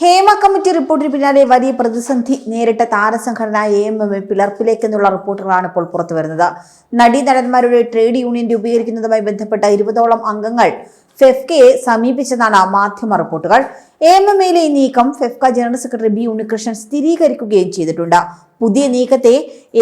Hema committee റിപ്പോർട്ടിന് പിന്നാലെ വലിയ പ്രതിസന്ധി. നേരിട്ട താരസംഘടന എ എം എം പിളർപ്പിലേക്കെന്നുള്ള റിപ്പോർട്ടുകളാണ് ഇപ്പോൾ പുറത്തുവരുന്നത് നടീ നടന്മാരുടെ ട്രേഡ് യൂണിയൻ രൂപീകരിക്കുന്നതുമായി ബന്ധപ്പെട്ട ഇരുപതോളം അംഗങ്ങൾ ഫെഫ്കയെ സമീപിച്ചതാണ് മാധ്യമ റിപ്പോർട്ടുകൾ. എ എം എയിലെ നീക്കം FEFKA general secretary B Unnikrishnan സ്ഥിരീകരിക്കുകയും ചെയ്തിട്ടുണ്ട്. പുതിയ നീക്കത്തെ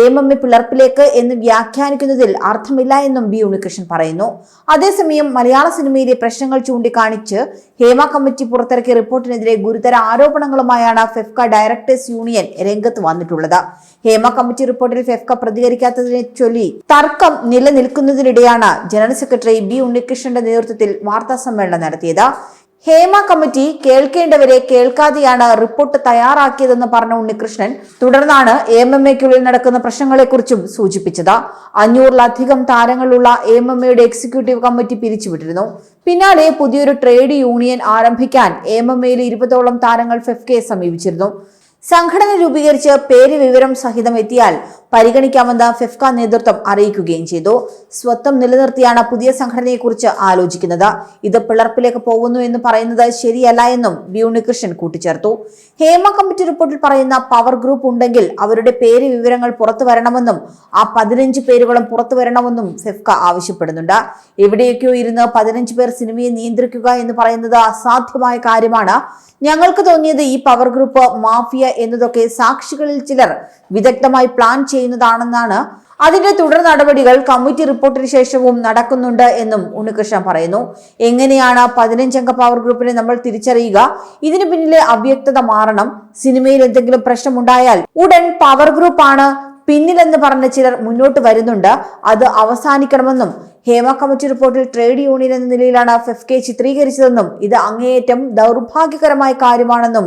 ഏമമ്മ പിളർപ്പിലേക്ക് എന്ന് വ്യാഖ്യാനിക്കുന്നതിൽ അർത്ഥമില്ല എന്നും ബി ഉണ്ണികൃഷ്ണൻ പറയുന്നു. അതേസമയം മലയാള സിനിമയിലെ പ്രശ്നങ്ങൾ ചൂണ്ടിക്കാണിച്ച് ഹേമ കമ്മിറ്റി പുറത്തിറക്കിയ റിപ്പോർട്ടിനെതിരെ ഗുരുതര ആരോപണങ്ങളുമായാണ് ഫെഫ്ക ഡയറക്ടേഴ്സ് യൂണിയൻ രംഗത്ത് വന്നിട്ടുള്ളത്. ഹേമ കമ്മിറ്റി റിപ്പോർട്ടിൽ ഫെഫ്ക പ്രതികരിക്കാത്തതിനെ ചൊല്ലി തർക്കം നിലനിൽക്കുന്നതിനിടെയാണ് ജനറൽ സെക്രട്ടറി ബി ഉണ്ണികൃഷ്ണന്റെ നേതൃത്വത്തിൽ വാർത്താ സമ്മേളനം നടത്തിയത്. ഹേമ കമ്മിറ്റി കേൾക്കേണ്ടവരെ കേൾക്കാതെയാണ് റിപ്പോർട്ട് തയ്യാറാക്കിയതെന്ന് പറഞ്ഞ ഉണ്ണികൃഷ്ണൻ തുടർന്നാണ് എം എം എക്കുള്ളിൽ നടക്കുന്ന പ്രശ്നങ്ങളെക്കുറിച്ചും സൂചിപ്പിച്ചത്. അഞ്ഞൂറിലധികം താരങ്ങളുള്ള എം എം എയുടെ എക്സിക്യൂട്ടീവ് കമ്മിറ്റി പിരിച്ചുവിട്ടിരുന്നു. പിന്നാലെ പുതിയൊരു ട്രേഡ് യൂണിയൻ ആരംഭിക്കാൻ എം എം എയിലെ ഇരുപതോളം താരങ്ങൾ ഫെഫ്കെ സമീപിച്ചിരുന്നു. സംഘടന രൂപീകരിച്ച് പേര് വിവരം സഹിതം എത്തിയാൽ പരിഗണിക്കാമെന്ന് ഫെഫ്ക നേതൃത്വം അറിയിക്കുകയും ചെയ്തു. സ്വത്വം നിലനിർത്തിയാണ് പുതിയ സംഘടനയെക്കുറിച്ച് ആലോചിക്കുന്നത്. ഇത് പിളർപ്പിലേക്ക് പോകുന്നു എന്ന് പറയുന്നത് ശരിയല്ല എന്നും വി ഉണ്ണികൃഷ്ണൻ കൂട്ടിച്ചേർത്തു. ഹേമ കമ്മിറ്റി റിപ്പോർട്ടിൽ പറയുന്ന പവർ ഗ്രൂപ്പ് ഉണ്ടെങ്കിൽ അവരുടെ പേര് വിവരങ്ങൾ പുറത്തു വരണമെന്നും ആ പതിനഞ്ച് പേരുകളും പുറത്തു വരണമെന്നും ഫെഫ്ക ആവശ്യപ്പെടുന്നുണ്ട്. എവിടെയൊക്കെയോ ഇരുന്ന് പതിനഞ്ച് പേർ സിനിമയെ നിയന്ത്രിക്കുക എന്ന് പറയുന്നത് അസാധ്യമായ കാര്യമാണ്. ഞങ്ങൾക്ക് തോന്നിയത് ഈ പവർ ഗ്രൂപ്പ് മാഫിയ എന്നതൊക്കെ സാക്ഷികളിൽ ചിലർ വിദഗ്ധമായി പ്ലാൻ ചെയ്യുന്നതാണെന്നാണ് അതിന്റെ തുടർ നടപടികൾ കമ്മിറ്റി റിപ്പോർട്ടിന് ശേഷവും നടക്കുന്നുണ്ട് എന്നും ഉണ്ണികൃഷ്ണൻ പറയുന്നു. എങ്ങനെയാണ് പതിനഞ്ചംഗ പവർ ഗ്രൂപ്പിനെ നമ്മൾ തിരിച്ചറിയുക? ഇതിനു പിന്നിലെ അവ്യക്തത മാറണം. സിനിമയിൽ എന്തെങ്കിലും പ്രശ്നമുണ്ടായാൽ ഉടൻ പവർ ഗ്രൂപ്പാണ് പിന്നിലെന്ന് പറഞ്ഞ ചിലർ മുന്നോട്ട് വരുന്നുണ്ട്. അത് അവസാനിക്കണമെന്നും ഹേമ കമ്മിറ്റി റിപ്പോർട്ടിൽ ട്രേഡ് യൂണിയൻ എന്ന നിലയിലാണ് ഫെഫ് കെ ചിത്രീകരിച്ചതെന്നും ഇത് അങ്ങേയറ്റം ദൗർഭാഗ്യകരമായ കാര്യമാണെന്നും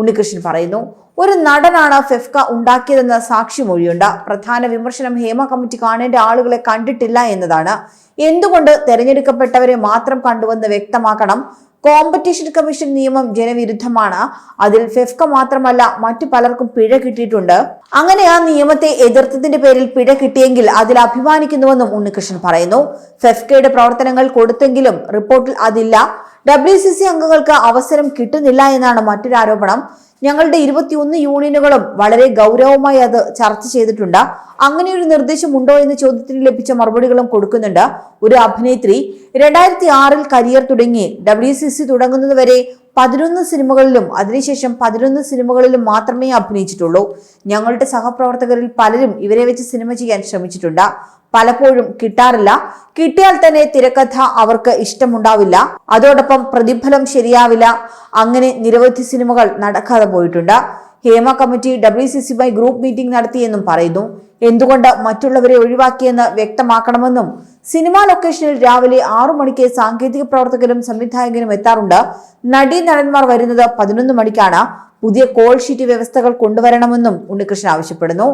ഉണ്ണികൃഷ്ണൻ പറയുന്നു. ഒരു നടനാണ് ഫെഫ്ക ഉണ്ടാക്കിയതെന്ന സാക്ഷിമൊഴിയുണ്ട്. പ്രധാന വിമർശനം ഹേമ കമ്മിറ്റി കാണേണ്ട ആളുകളെ കണ്ടിട്ടില്ല എന്നതാണ്. എന്തുകൊണ്ട് തെരഞ്ഞെടുക്കപ്പെട്ടവരെ മാത്രം കണ്ടുവെന്ന് വ്യക്തമാക്കണം. കോമ്പറ്റീഷൻ കമ്മീഷൻ നിയമം ജനവിരുദ്ധമാണ്. അതിൽ ഫെഫ്ക മാത്രമല്ല മറ്റു പലർക്കും പിഴ കിട്ടിയിട്ടുണ്ട്. അങ്ങനെ ആ നിയമത്തെ എതിർത്തതിന്റെ പേരിൽ പിഴ കിട്ടിയെങ്കിൽ അതിൽ അഭിമാനിക്കുന്നുവെന്നും ഉണ്ണികൃഷ്ണൻ പറയുന്നു. ഫെഫ്കയുടെ പ്രവർത്തനങ്ങൾ കൊടുത്തെങ്കിലും റിപ്പോർട്ടിൽ അതില്ല. ഡബ്ല്യു സി സി അംഗങ്ങൾക്ക് അവസരം കിട്ടുന്നില്ല എന്നാണ് മറ്റൊരു ആരോപണം. ഞങ്ങളുടെ ഇരുപത്തിയൊന്ന് യൂണിയനുകളും വളരെ ഗൗരവമായി അത് ചർച്ച ചെയ്തിട്ടുണ്ട്. അങ്ങനെ ഒരു നിർദ്ദേശം ഉണ്ടോ എന്ന ചോദ്യത്തിന് ലഭിച്ച മറുപടികളും കൊടുക്കുന്നുണ്ട്. ഒരു അഭിനേത്രി. രണ്ടായിരത്തി ആറിൽ കരിയർ തുടങ്ങി. ഡബ്ല്യു സി സി തുടങ്ങുന്നതുവരെ പതിനൊന്ന് സിനിമകളിലും അതിനുശേഷം പതിനൊന്ന് സിനിമകളിലും മാത്രമേ അഭിനയിച്ചിട്ടുള്ളൂ. ഞങ്ങളുടെ സഹപ്രവർത്തകരിൽ പലരും ഇവരെ വെച്ച് സിനിമ ചെയ്യാൻ ശ്രമിച്ചിട്ടുണ്ട്. പലപ്പോഴും കിട്ടാറില്ല. കിട്ടിയാൽ തന്നെ തിരക്കഥ അവർക്ക് ഇഷ്ടമുണ്ടാവില്ല. അതോടൊപ്പം പ്രതിഫലം ശരിയാവില്ല. അങ്ങനെ നിരവധി സിനിമകൾ നടക്കാതെ പോയിട്ടുണ്ട്. ഹേമ കമ്മിറ്റി ഡബ്ല്യു സി സിയുമായി ഗ്രൂപ്പ് മീറ്റിംഗ് നടത്തിയെന്നും പറയുന്നു. എന്തുകൊണ്ട് മറ്റുള്ളവരെ ഒഴിവാക്കിയെന്ന് വ്യക്തമാക്കണമെന്നും സിനിമാ ലൊക്കേഷനിൽ രാവിലെ ആറു മണിക്ക് സാങ്കേതിക പ്രവർത്തകരും സംവിധായകനും എത്താറുണ്ട്. നടി നടന്മാർ വരുന്നത് പതിനൊന്ന് മണിക്കാണ്. പുതിയ കോൾ ഷീറ്റ് വ്യവസ്ഥകൾ കൊണ്ടുവരണമെന്നും ഉണ്ണികൃഷ്ണൻ ആവശ്യപ്പെടുന്നു.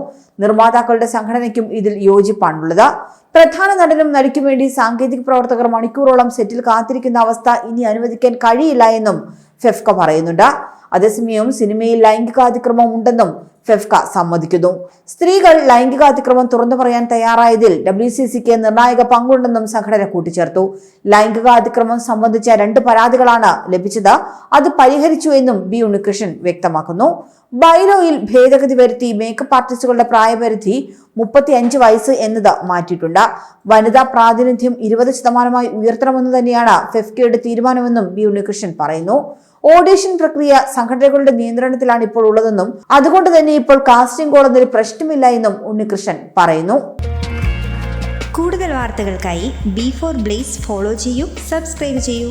നിർമ്മാതാക്കളുടെ സംഘടനയ്ക്കും ഇതിൽ യോജിപ്പാണുള്ളത്. പ്രധാന നടനും നടിക്കും വേണ്ടി സാങ്കേതിക പ്രവർത്തകർ മണിക്കൂറോളം സെറ്റിൽ കാത്തിരിക്കുന്ന അവസ്ഥ ഇനി അനുവദിക്കാൻ കഴിയില്ല എന്നും ഫെഫ്ക പറയുന്നുണ്ട്. അതേസമയം സിനിമയിൽ ലൈംഗികാതിക്രമം ഉണ്ടെന്നും ഫെഫ്ക സമ്മതിക്കുന്നു. സ്ത്രീകൾ ലൈംഗികാതിക്രമം തുറന്നു പറയാൻ തയ്യാറായതിൽ ഡബ്ല്യു സി സിക്ക് നിർണായക പങ്കുണ്ടെന്നും സംഘടന കൂട്ടിച്ചേർത്തു. ലൈംഗികാതിക്രമം സംബന്ധിച്ച രണ്ട് പരാതികളാണ് ലഭിച്ചത്. അത് പരിഹരിച്ചു എന്നും ബി ഉണ്ണികൃഷ്ണൻ വ്യക്തമാക്കുന്നു. ബൈലോയിൽ ഭേദഗതി വരുത്തി മേക്കപ്പ് ആർട്ടിസ്റ്റുകളുടെ പ്രായപരിധി മുപ്പത്തി അഞ്ച് വയസ്സ് എന്നത് മാറ്റിയിട്ടുണ്ട്. വനിതാ പ്രാതിനിധ്യം ഇരുപത് ശതമാനമായി ഉയർത്തണമെന്ന് തന്നെയാണ് ഫെഫ്കയുടെ തീരുമാനമെന്നും ബി ഉണ്ണികൃഷ്ണൻ പറയുന്നു. ഓഡിഷൻ പ്രക്രിയ സംഘടനകളുടെ നിയന്ത്രണത്തിലാണ് ഇപ്പോൾ ഉള്ളതെന്നും അതുകൊണ്ട് തന്നെ ഇപ്പോൾ കാസ്റ്റിംഗ് എന്നൊരു പ്രശ്നമില്ല എന്നും ഉണ്ണികൃഷ്ണൻ പറയുന്നു. കൂടുതൽ വാർത്തകൾക്കായി ബി ഫോർ ബ്ലേസ് ഫോളോ ചെയ്യൂ സബ്സ്ക്രൈബ് ചെയ്യൂ.